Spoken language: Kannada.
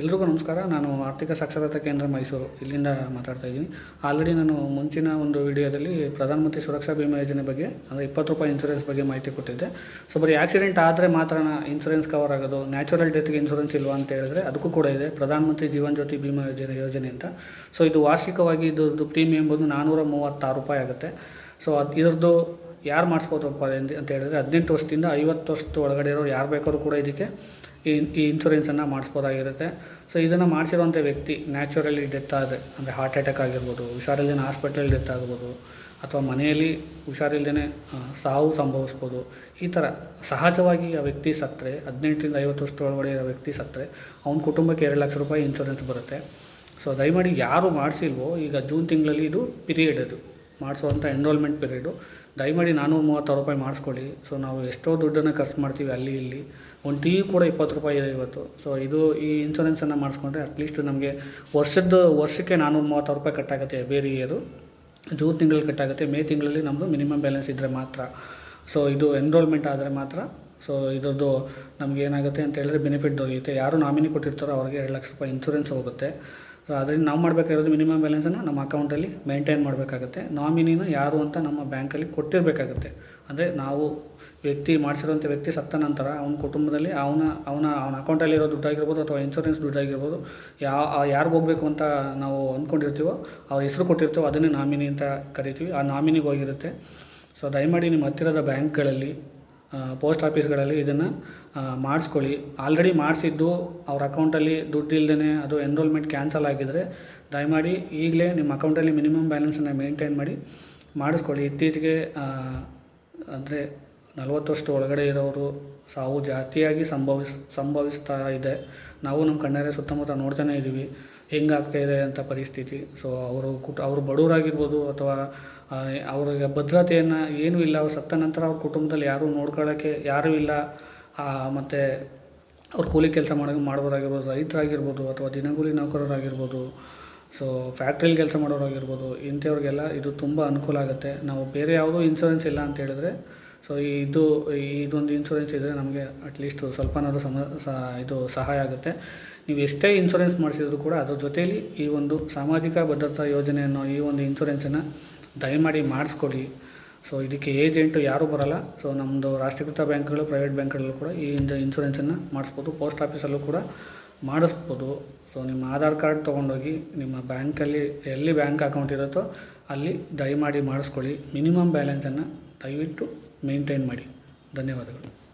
ಎಲ್ರಿಗೂ ನಮಸ್ಕಾರ. ನಾನು ಆರ್ಥಿಕ ಸಾಕ್ಷರತಾ ಕೇಂದ್ರ ಮೈಸೂರು. ಇಲ್ಲಿಂದ ಮಾತಾಡ್ತಾ ಇದ್ದೀನಿ. ಆಲ್ರೆಡಿ ನಾನು ಮುಂಚಿನ ಒಂದು ವಿಡಿಯೋದಲ್ಲಿ ಪ್ರಧಾನಮಂತ್ರಿ ಸುರಕ್ಷಾ ಬಿಮಾ ಯೋಜನೆ ಬಗ್ಗೆ, ಅಂದರೆ ಇಪ್ಪತ್ತು ರೂಪಾಯಿ ಇನ್ಸೂರೆನ್ಸ್ ಬಗ್ಗೆ ಮಾಹಿತಿ ಕೊಟ್ಟಿದ್ದೆ. ಸೊ ಬರೀ ಆಕ್ಸಿಡೆಂಟ್ ಆದರೆ ಮಾತ್ರ ಇನ್ಸೂರೆನ್ಸ್ ಕವರ್ ಆಗೋದು ನ್ಯಾಚುರಲ್ ಡೆತ್ಗೆ ಇನ್ಸೂರೆನ್ಸ್ ಇಲ್ವಾ ಅಂತ ಹೇಳಿದ್ರೆ ಅದಕ್ಕೂ ಕೂಡ ಇದೆ. ಪ್ರಧಾನಮಂತ್ರಿ ಜೀವನ್ ಜ್ಯೋತಿ ಬಿಮಾ ಯೋಜನೆ ಯೋಜನೆ ಅಂತ. ಸೊ ಇದು ವಾರ್ಷಿಕವಾಗಿ ಇದ್ರದ್ದು ಪ್ರೀಮಿಯಂ ಬಂದು ನಾನ್ನೂರ ಮೂವತ್ತಾರು ರೂಪಾಯಿ ಆಗುತ್ತೆ. ಸೊ ಅದು ಇದ್ರದ್ದು ಯಾರು ಮಾಡಿಸ್ಬೋದಪ್ಪ ಅಂತ ಹೇಳಿದ್ರೆ ಹದಿನೆಂಟು ವರ್ಷದಿಂದ ಐವತ್ತು ವರ್ಷದ ಒಳಗಡೆ ಇರೋರು ಯಾರು ಬೇಕಾದ್ರೂ ಕೂಡ ಇದಕ್ಕೆ ಈ ಈ ಇನ್ಸೂರೆನ್ಸನ್ನು ಮಾಡಿಸ್ಬೋದಾಗಿರುತ್ತೆ. ಸೊ ಇದನ್ನು ಮಾಡಿಸಿರುವಂಥ ವ್ಯಕ್ತಿ ನ್ಯಾಚುರಲಿ ಡೆತ್ ಆದರೆ, ಅಂದರೆ ಹಾರ್ಟ್ ಅಟ್ಯಾಕ್ ಆಗಿರ್ಬೋದು ಹುಷಾರಿಲ್ಲದೆ ಹಾಸ್ಪಿಟಲ್ ಡೆತ್ ಆಗ್ಬೋದು, ಅಥವಾ ಮನೆಯಲ್ಲಿ ಹುಷಾರಿಲ್ಲದೇ ಸಾವು ಸಂಭವಿಸ್ಬೋದು, ಈ ಥರ ಸಹಜವಾಗಿ ಆ ವ್ಯಕ್ತಿ ಸತ್ತರೆ, ಹದಿನೆಂಟರಿಂದ ಐವತ್ತು ವರ್ಷದ ಒಳಗಡೆ ಇರೋ ವ್ಯಕ್ತಿ ಸತ್ತರೆ, ಅವನ ಕುಟುಂಬಕ್ಕೆ ಎರಡು ಲಕ್ಷ ರೂಪಾಯಿ ಇನ್ಶೂರೆನ್ಸ್ ಬರುತ್ತೆ. ಸೊ ದಯಮಾಡಿ ಯಾರು ಮಾಡಿಸಿಲ್ವೋ, ಈಗ ಜೂನ್ ತಿಂಗಳಲ್ಲಿ ಇದು ಪಿರಿಯಡ್ ಅದು. ಮಾಡಿಸುವಂಥ ಎನ್ರೋಲ್ಮೆಂಟ್ ಪೀರಿಯಡು ದಯಮಾಡಿ ನಾನ್ನೂರ ಮೂವತ್ತಾರು ರೂಪಾಯಿ ಮಾಡಿಸ್ಕೊಳ್ಳಿ. ಸೊ ನಾವು ಎಷ್ಟೋ ದುಡ್ಡನ್ನು ಖರ್ಚು ಮಾಡ್ತೀವಿ ಅಲ್ಲಿ, ಇಲ್ಲಿ. ಒಂದು ಟೀ ಕೂಡ ಇಪ್ಪತ್ತು ರೂಪಾಯಿ ಇದೆ ಇವತ್ತು. ಸೊ ಇದು ಈ ಇನ್ಸೂರೆನ್ಸನ್ನು ಮಾಡಿಸ್ಕೊಂಡ್ರೆ ಅಟ್ಲೀಸ್ಟ್ ನಮಗೆ ವರ್ಷದ ವರ್ಷಕ್ಕೆ ನಾನ್ನೂರ ಮೂವತ್ತಾರು ರೂಪಾಯಿ ಕಟ್ಟಾಗುತ್ತೆ ಬೇರೆ ಇಯರು ಜೂನ್ ತಿಂಗಳಲ್ಲಿ ಕಟ್ಟಾಗುತ್ತೆ. ಮೇ ತಿಂಗಳಲ್ಲಿ ನಮ್ಮದು ಮಿನಿಮಮ್ ಬ್ಯಾಲೆನ್ಸ್ ಇದ್ದರೆ ಮಾತ್ರ. ಸೊ ಇದು ಎನ್ರೋಲ್ಮೆಂಟ್ ಆದರೆ ಮಾತ್ರ. ಸೊ ಇದ್ರದ್ದು ನಮಗೇನಾಗುತ್ತೆ ಅಂತ ಹೇಳಿದ್ರೆ ಬೆನಿಫಿಟ್ ದೊರೆಯುತ್ತೆ. ಯಾರು ನಾಮಿನಿ ಕೊಟ್ಟಿರ್ತಾರೋ ಅವ್ರಿಗೆ ಎರಡು ಲಕ್ಷ ರೂಪಾಯಿ ಇನ್ಸೂರೆನ್ಸ್ ಹೋಗುತ್ತೆ. ಸೊ ಅದರಿಂದ ನಾವು ಮಾಡಬೇಕಾಗಿರೋದು ಮಿನಿಮಮ್ ಬ್ಯಾಲೆನ್ಸನ್ನು ನಮ್ಮ ಅಕೌಂಟಲ್ಲಿ ಮೇಂಟೈನ್ ಮಾಡಬೇಕಾಗುತ್ತೆ. ನಾಮಿನಿನ ಯಾರು ಅಂತ ನಮ್ಮ ಬ್ಯಾಂಕಲ್ಲಿ ಕೊಟ್ಟಿರಬೇಕಾಗುತ್ತೆ. ಅಂದರೆ ನಾವು ವ್ಯಕ್ತಿ ಮಾಡಿಸಿರೋಂಥ ವ್ಯಕ್ತಿ ಸತ್ತ ನಂತರ ಅವನ ಕುಟುಂಬದಲ್ಲಿ ಅವನ ಅವನ ಅವನ ಅಕೌಂಟಲ್ಲಿರೋ ದುಡ್ಡಾಗಿರ್ಬೋದು ಅಥವಾ ಇನ್ಶೂರೆನ್ಸ್ ದುಡ್ಡಾಗಿರ್ಬೋದು ಯಾವ ಯಾರಿಗೆ ಹೋಗಬೇಕು ಅಂತ ನಾವು ಅಂದ್ಕೊಂಡಿರ್ತೀವೋ ಅವ್ರ ಹೆಸರು ಕೊಟ್ಟಿರ್ತೀವೋ ಅದನ್ನೇ ನಾಮಿನಿ ಅಂತ ಕರಿತೀವಿ. ಆ ನಾಮಿನಿಗೆ ಹೋಗಿರುತ್ತೆ. ಸೊ ದಯಮಾಡಿ ನಿಮ್ಮ ಹತ್ತಿರದ ಬ್ಯಾಂಕ್ಗಳಲ್ಲಿ ಪೋಸ್ಟ್ ಆಫೀಸ್ಗಳಲ್ಲಿ ಇದನ್ನು ಮಾಡಿಸ್ಕೊಳ್ಳಿ. ಆಲ್ರೆಡಿ ಮಾಡಿಸಿದ್ದು ಅವ್ರ ಅಕೌಂಟಲ್ಲಿ ದುಡ್ಡು ಇಲ್ಲದೇ ಅದು ಎನ್ರೋಲ್ಮೆಂಟ್ ಕ್ಯಾನ್ಸಲ್ ಆಗಿದ್ದರೆ ದಯಮಾಡಿ ಈಗಲೇ ನಿಮ್ಮ ಅಕೌಂಟಲ್ಲಿ ಮಿನಿಮಮ್ ಬ್ಯಾಲೆನ್ಸನ್ನು ಮೇಂಟೈನ್ ಮಾಡಿ, ಮಾಡಿಸ್ಕೊಳ್ಳಿ. ಇತ್ತೀಚೆಗೆ ಅಂದರೆ ನಲವತ್ತು ವರ್ಷದ ಒಳಗಡೆ ಇರೋರು ಸಾವು ಜಾಸ್ತಿಯಾಗಿ ಸಂಭವಿಸ್, ಸಂಭವಿಸ್ತಾ ಇದೆ. ನಾವು ನಮ್ಮ ಕಣ್ಣಾರೆ ಸುತ್ತಮುತ್ತ ನೋಡ್ತಾನೇ ಇದ್ದೀವಿ. ಹೆಂಗಾಗ್ತಾ ಇದೆ ಅಂತ ಪರಿಸ್ಥಿತಿ. ಸೊ ಅವರು ಕುಟ, ಅವರು ಬಡವರಾಗಿರ್ಬೋದು ಅಥವಾ ಅವ್ರಿಗೆ ಭದ್ರತೆಯನ್ನು ಏನೂ ಇಲ್ಲ. ಅವ್ರು ಸತ್ತ ನಂತರ ಅವ್ರ ಕುಟುಂಬದಲ್ಲಿ ಯಾರೂ ನೋಡ್ಕೊಳ್ಳೋಕ್ಕೆ ಯಾರೂ ಇಲ್ಲ. ಮತ್ತು ಅವ್ರು ಕೂಲಿ ಕೆಲಸ ಮಾಡೋ ಮಾಡೋರಾಗಿರ್ಬೋದು ರೈತರಾಗಿರ್ಬೋದು ಅಥವಾ ದಿನಗೂಲಿ ನೌಕರರಾಗಿರ್ಬೋದು. ಸೊ ಫ್ಯಾಕ್ಟ್ರಿಲಿ ಕೆಲಸ ಮಾಡೋರಾಗಿರ್ಬೋದು. ಇಂಥವ್ರಿಗೆಲ್ಲ ಇದು ತುಂಬ ಅನುಕೂಲ ಆಗುತ್ತೆ. ನಾವು ಬೇರೆ ಯಾವುದೂ ಇನ್ಸೂರೆನ್ಸ್ ಇಲ್ಲ ಅಂತ ಹೇಳಿದ್ರೆ ಸೊ ಇದು, ಇದೊಂದು ಇನ್ಶೂರೆನ್ಸ್ ಇದ್ದರೆ ನಮಗೆ ಅಟ್ಲೀಸ್ಟ್ ಸ್ವಲ್ಪನಾದರೂ ಸಮ ಇದು ಸಹಾಯ ಆಗುತ್ತೆ. ನೀವು ಎಷ್ಟೇ ಇನ್ಶೂರೆನ್ಸ್ ಮಾಡಿಸಿದ್ರು ಕೂಡ ಅದ್ರ ಜೊತೆಯಲ್ಲಿ ಈ ಒಂದು ಸಾಮಾಜಿಕ ಭದ್ರತಾ ಯೋಜನೆಯನ್ನು, ಈ ಒಂದು ಇನ್ಶೂರೆನ್ಸನ್ನು ದಯಮಾಡಿ ಮಾಡಿಸ್ಕೊಡಿ. ಸೊ ಇದಕ್ಕೆ ಏಜೆಂಟು ಯಾರೂ ಬರಲ್ಲ. ಸೊ ನಮ್ಮದು ರಾಷ್ಟ್ರೀಕೃತ ಬ್ಯಾಂಕ್ಗಳು ಪ್ರೈವೇಟ್ ಬ್ಯಾಂಕ್ಗಳಲ್ಲೂ ಕೂಡ ಈ ಒಂದು ಇನ್ಶೂರೆನ್ಸನ್ನು ಮಾಡಿಸ್ಬೋದು. ಪೋಸ್ಟ್ ಆಫೀಸಲ್ಲೂ ಕೂಡ ಮಾಡಿಸ್ಬೋದು. ಸೊ ನಿಮ್ಮ ಆಧಾರ್ ಕಾರ್ಡ್ ತೊಗೊಂಡೋಗಿ ನಿಮ್ಮ ಬ್ಯಾಂಕಲ್ಲಿ, ಎಲ್ಲಿ ಬ್ಯಾಂಕ್ ಅಕೌಂಟ್ ಇರುತ್ತೋ ಅಲ್ಲಿ ದಯಮಾಡಿ ಮಾಡಿಸ್ಕೊಳ್ಳಿ. ಮಿನಿಮಮ್ ಬ್ಯಾಲೆನ್ಸನ್ನು ದಯವಿಟ್ಟು ಮೇಂಟೈನ್ ಮಾಡಿ. ಧನ್ಯವಾದಗಳು.